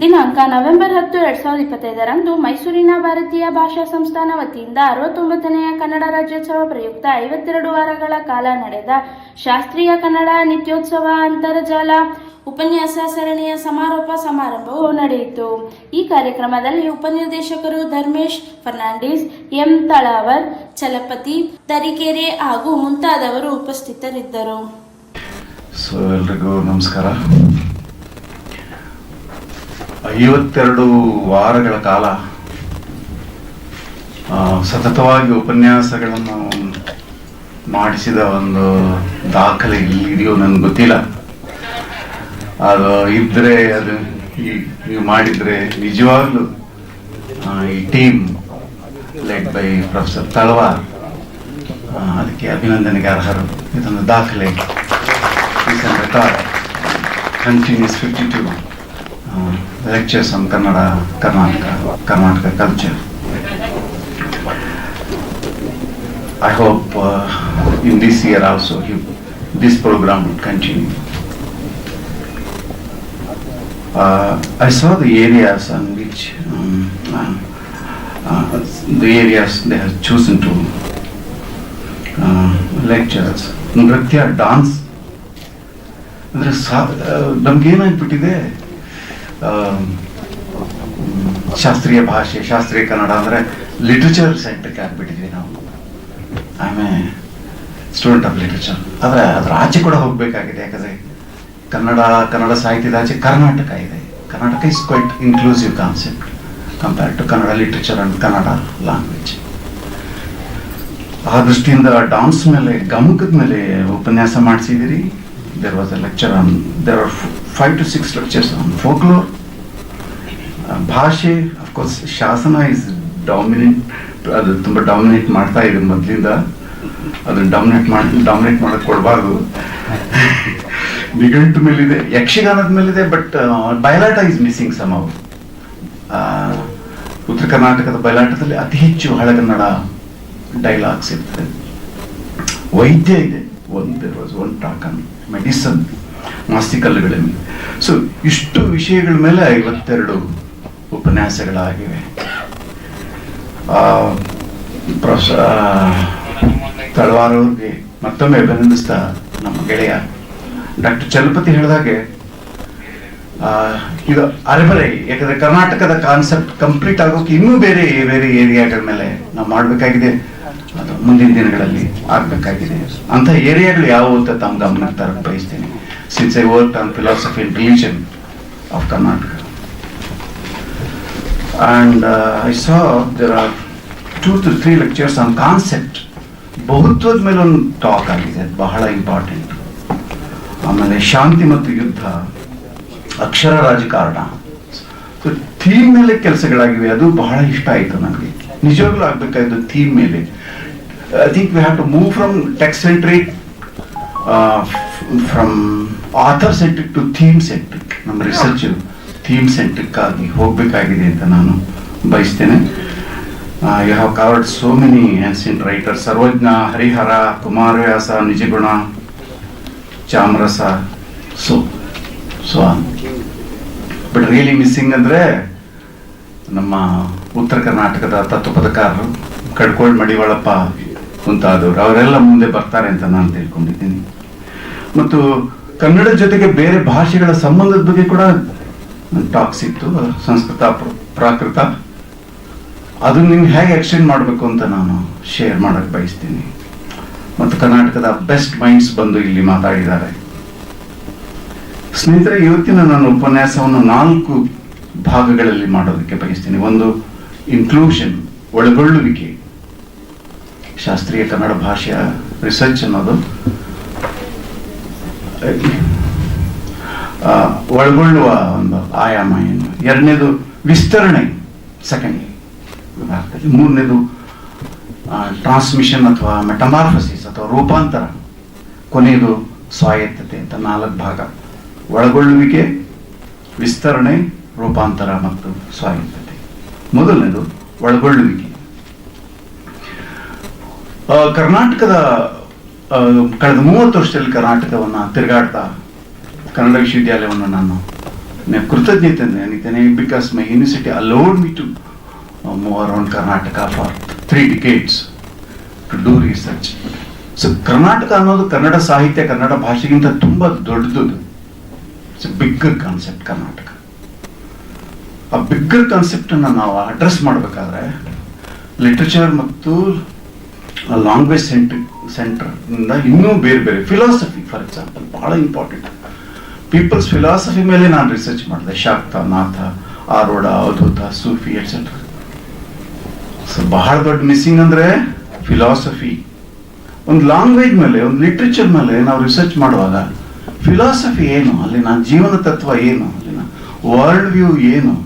ದಿನಾಂಕ ನವೆಂಬರ್ ಹತ್ತು, ಎರಡ್ ಸಾವಿರದ ಇಪ್ಪತ್ತೈದರಂದು ಮೈಸೂರಿನ ಭಾರತೀಯ ಭಾಷಾ ಸಂಸ್ಥಾನ ವತಿಯಿಂದ ಅರವತ್ತೊಂಬತ್ತನೆಯ ಕನ್ನಡ ರಾಜ್ಯೋತ್ಸವ ಪ್ರಯುಕ್ತ ಐವತ್ತೆರಡು ವಾರಗಳ ಕಾಲ ನಡೆದ ಶಾಸ್ತ್ರೀಯ ಕನ್ನಡ ನಿತ್ಯೋತ್ಸವ ಅಂತರ್ಜಾಲ ಉಪನ್ಯಾಸ ಸರಣಿಯ ಸಮಾರೋಪ ಸಮಾರಂಭವು ನಡೆಯಿತು. ಈ ಕಾರ್ಯಕ್ರಮದಲ್ಲಿ ಉಪನಿರ್ದೇಶಕರು ಧರ್ಮೇಶ್ ಫರ್ನಾಂಡಿಸ್, ಎಂ ತಳಾವರ್, ಚಲಪತಿ ತರೀಕೆರೆ ಹಾಗೂ ಮುಂತಾದವರು ಉಪಸ್ಥಿತರಿದ್ದರು. ಸೊ ಎಲ್ರಿಗೂ ನಮಸ್ಕಾರ. ಐವತ್ತೆರಡು ವಾರಗಳ ಕಾಲ ಸತತವಾಗಿ ಉಪನ್ಯಾಸಗಳನ್ನು ಮಾಡಿಸಿದ ಒಂದು ದಾಖಲೆ ಇದೆಯೋ ನನಗೆ ಗೊತ್ತಿಲ್ಲ. ಅದು ಇದ್ರೆ ಅದು ನೀವು ಮಾಡಿದ್ರೆ ನಿಜವಾಗ್ಲೂ ಈ team led by professor Talawar ಅದಕ್ಕೆ ಅಭಿನಂದನೆಗೆ ಅರ್ಹರು. ಇದೊಂದು ದಾಖಲೆ. Continuous fifty record. Continuous 52 uh, lectures on Kannada, Karnataka, Karnataka culture. I hope uh, in this year also you, this program would continue. Uh, I saw the areas on which um, uh, uh, the areas they have chosen to uh, lectures. ನೃತ್ಯ dance ಅಂದರೆ ಸಾ ನಮ್ಗೇನಾಗ್ಬಿಟ್ಟಿದೆ ಆ, ಮ್, ಶಾಸ್ತ್ರೀಯ ಭಾಷೆ, ಶಾಸ್ತ್ರೀಯ ಕನ್ನಡ ಅಂದರೆ literature ಸೆಂಟ್ರಿಗೆ ಆಗ್ಬಿಟ್ಟಿದ್ವಿ ನಾವು. A student of literature ಆದರೆ ಅದರ ಆಚೆ ಕೂಡ ಹೋಗಬೇಕಾಗಿದೆ, ಯಾಕಂದರೆ ಕನ್ನಡ ಕನ್ನಡ ಸಾಹಿತ್ಯದ ಆಚೆ ಕರ್ನಾಟಕ ಇದೆ. Karnataka is quite inclusive concept compare to Kannada literature and Kannada language ಆ ದೃಷ್ಟಿಯಿಂದ ಡಾನ್ಸ್ ಮೇಲೆ, ಗಮಕದ ಮೇಲೆ ಉಪನ್ಯಾಸ ಮಾಡಿಸಿದಿರಿ there was a lecture on there are five to six lectures on folklore ಭಾಷೆ ಅಫ್ಕೋರ್ಸ್ ಶಾಸನ ಇಸ್ ಡಾಮಿನೇಟ್ ಅದು ತುಂಬ ಡಾಮಿನೇಟ್ ಮಾಡ್ತಾ ಇದೆ ಮೊದಲಿಂದ. ಅದನ್ನ ಡಾಮಿನೇಟ್ ಮಾಡಿ ಡಾಮಿನೇಟ್ ಮಾಡಕ್ ಕೊಡಬಾರ್ದು. ನಿಘಂಟು ಮೇಲಿದೆ, ಯಕ್ಷಗಾನದ ಮೇಲಿದೆ but Bayalata is missing some ಅವು ಉತ್ತರ ಕರ್ನಾಟಕದ ಬಯಲಾಟದಲ್ಲಿ ಅತಿ ಹೆಚ್ಚು ಹಳಗನ್ನಡ ಡೈಲಾಗ್ಸ್ ಇರ್ತದೆ. ವೈದ್ಯ ಇದೆ. ಒಂದು ಒನ್ ಟಾಕ್ ಆನ್ ಮೆಡಿಸನ್ ಮಾಸ್ತಿಕಲ್ಲುಗಳಲ್ಲಿ ಸೊ ಇಷ್ಟು ವಿಷಯಗಳ ಮೇಲೆ ಐವತ್ತೆರಡು ಉಪನ್ಯಾಸಗಳಾಗಿವೆ. ಪ್ರೊಫೆಸರ್ ತಳವಾರ್ ಅವ್ರಿಗೆ ಮತ್ತೊಮ್ಮೆ ಅಭಿನಂದಿಸ್ತಾ ನಮ್ಮ ಗೆಳೆಯ ಡಾಕ್ಟರ್ ಚಲಪತಿ ಹೇಳಿದಾಗೆ ಇದು ಅರೆಬರೆ ಯಾಕಂದ್ರೆ ಕರ್ನಾಟಕದ ಕಾನ್ಸೆಪ್ಟ್ ಕಂಪ್ಲೀಟ್ ಆಗೋಕೆ ಇನ್ನೂ ಬೇರೆ ಬೇರೆ ಏರಿಯಾಗಳ ಮೇಲೆ ನಾವು ಮಾಡಬೇಕಾಗಿದೆ. ಅದು ಮುಂದಿನ ದಿನಗಳಲ್ಲಿ ಆಗಬೇಕಾಗಿದೆ. ಅಂತ ಏರಿಯಾಗಳು ಯಾವುವು ಅಂತ ತಮ್ಮ ಗಮನಕ್ಕೆ ತರಕ್ಕೆ ಬಯಸ್ತೀನಿ. Since I work on philosophy and religion of Karnataka and I saw there are two to three lectures on concept ಬಹುತ್ವದ ಮೇಲೆ ಒಂದು ಟಾಕ್ ಆಗಿದೆ. ಬಹಳ ಇಂಪಾರ್ಟೆಂಟ್ ಆಮೇಲೆ ಶಾಂತಿ ಮತ್ತು ಯುದ್ಧ, ಅಕ್ಷರ ರಾಜಕಾರಣ. ಥೀಮ್ ಮೇಲೆ ಕೆಲಸಗಳಾಗಿವೆ. ಅದು ಬಹಳ ಇಷ್ಟ ಆಯಿತು ನನಗೆ. ನಿಜವಾಗ್ಲೂ ಆಗ್ಬೇಕಾದ್ದು ಥೀಮ್ ಮೇಲೆ. I think we have to move from text centric from author centric to theme centric ನಮ್ಮ ರಿಸರ್ಚ್ ಥೀಮ್ ಸೆಂಟ್ರಿಕ್ ಆಗಿ ಹೋಗಬೇಕಾಗಿದೆ ಅಂತ ನಾನು ಬಯಸ್ತೇನೆ. You have covered so many ancient writer Sarvajna Harihara Kumaravyasa Nijaguna Chamarasa so so but really missing ಅಂದರೆ ನಮ್ಮ ಉತ್ತರ ಕರ್ನಾಟಕದ ತತ್ವ ಪದಕಾರರು ಕಡ್ಕೋಳ್ ಮಡಿವಾಳಪ್ಪ ಮುಂತಾದವರು. ಅವರೆಲ್ಲ ಮುಂದೆ ಬರ್ತಾರೆ ಅಂತ ನಾನು ತಿಳ್ಕೊಂಡಿದ್ದೀನಿ. ಮತ್ತು ಕನ್ನಡ ಜೊತೆಗೆ ಬೇರೆ ಭಾಷೆಗಳ ಸಂಬಂಧದ ಬಗ್ಗೆ ಕೂಡ ಟಾಕ್ಸ್ ಇತ್ತು. ಸಂಸ್ಕೃತ, ಪ್ರ- ಪ್ರಾಕೃತ. ಅದು ನಿಮ್ಗೆ ಹೇಗೆ ಎಕ್ಸ್ಟೆಂಡ್ ಮಾಡಬೇಕು ಅಂತ ನಾನು ಶೇರ್ ಮಾಡಕ್ ಬಯಸ್ತೀನಿ. ಮತ್ತು ಕರ್ನಾಟಕದ ಬೆಸ್ಟ್ ಮೈಂಡ್ಸ್ ಬಂದು ಇಲ್ಲಿ ಮಾತಾಡಿದ್ದಾರೆ. ಸ್ನೇಹಿತರೆ, ಇವತ್ತಿನ ನನ್ನ ಉಪನ್ಯಾಸವನ್ನು ನಾಲ್ಕು ಭಾಗಗಳಲ್ಲಿ ಮಾಡೋದಕ್ಕೆ ಬಯಸ್ತೀನಿ. ಒಂದು ಇನ್ಕ್ಲೂಷನ್ ಒಳಗೊಳ್ಳುವಿಕೆ. ಶಾಸ್ತ್ರೀಯ ಕನ್ನಡ ಭಾಷೆಯ ರಿಸರ್ಚ್ ಅನ್ನೋದು. ಒಳಗೊಳ್ಳುವ ಒಂದು ಆಯಾಮ ಏನು? ಎರಡನೇದು ವಿಸ್ತರಣೆ ಸೆಕೆಂಡ್ ಮೂರನೇದು ಟ್ರಾನ್ಸ್ಮಿಷನ್ ಅಥವಾ ಮೆಟಮಾರ್ಫಸಿಸ್ ಅಥವಾ ರೂಪಾಂತರ. ಕೊನೆಯದು ಸ್ವಾಯತ್ತತೆ ಅಂತ ನಾಲ್ಕು ಭಾಗ. ಒಳಗೊಳ್ಳುವಿಕೆ, ವಿಸ್ತರಣೆ, ರೂಪಾಂತರ ಮತ್ತು ಸ್ವಾಯತ್ತತೆ ಮೊದಲನೇದು, ಒಳಗೊಳ್ಳುವಿಕೆ. ಕರ್ನಾಟಕದ ಕಳೆದ ಮೂವತ್ತು ವರ್ಷದಲ್ಲಿ ಕರ್ನಾಟಕವನ್ನು ತಿರುಗಾಡ್ತಾ ಕನ್ನಡ ವಿಶ್ವವಿದ್ಯಾಲಯವನ್ನು ನಾನು ಕೃತಜ್ಞತೆ ನೆನೀತೇನೆ because my university allowed me to move around Karnataka for three decades to do research so Karnataka ಅನ್ನೋದು ಕನ್ನಡ ಸಾಹಿತ್ಯ, ಕನ್ನಡ ಭಾಷೆಗಿಂತ ತುಂಬಾ ದೊಡ್ಡದು. ಇಟ್ಸ್ ಬಿಗ್ಗರ್ ಕಾನ್ಸೆಪ್ಟ್ ಕರ್ನಾಟಕ ಆ ಬಿಗ್ಗರ್ ಕಾನ್ಸೆಪ್ಟ್ ಅನ್ನ ನಾವು ಅಡ್ರೆಸ್ ಮಾಡಬೇಕಾದ್ರೆ ಲಿಟ್ರೇಚರ್ ಮತ್ತು ಲಾಂಗ್ವೇಜ್ ಸೆಂಟರ್ ಸೆಂಟರ್ ಇಂದ ಇನ್ನೂ ಬೇರೆ ಬೇರೆ ಫಿಲಾಸಫಿ ಫಾರ್ ಎಕ್ಸಾಂಪಲ್ ಬಹಳ ಇಂಪಾರ್ಟೆಂಟ್ ಪೀಪಲ್ಸ್ ಫಿಲಾಸಫಿ ಮೇಲೆ ನಾನು ರಿಸರ್ಚ್ ಮಾಡಿದೆ. ಶಾಕ್ತ, ನಾಥ, ಆರೋಡ ಅವಧೂತ ಸೂಫಿ ಎಟ್ಸೆಟ್ರಾ ಸೊ ಬಹಳ ದೊಡ್ಡ ಮಿಸ್ಸಿಂಗ್ ಅಂದ್ರೆ ಫಿಲಾಸಫಿ ಒಂದು ಲ್ಯಾಂಗ್ವೇಜ್ ಮೇಲೆ, ಒಂದು ಲಿಟ್ರೇಚರ್ ಮೇಲೆ ನಾವು ರಿಸರ್ಚ್ ಮಾಡುವಾಗ ಫಿಲಾಸಫಿ ಏನು? ಅಲ್ಲಿನ ಜೀವನ ತತ್ವ ಏನು? ಅಲ್ಲಿನ ವರ್ಲ್ಡ್ ವ್ಯೂ ಏನು?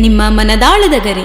ನಿಮ್ಮ ಮನದಾಳದ ಗರಿ.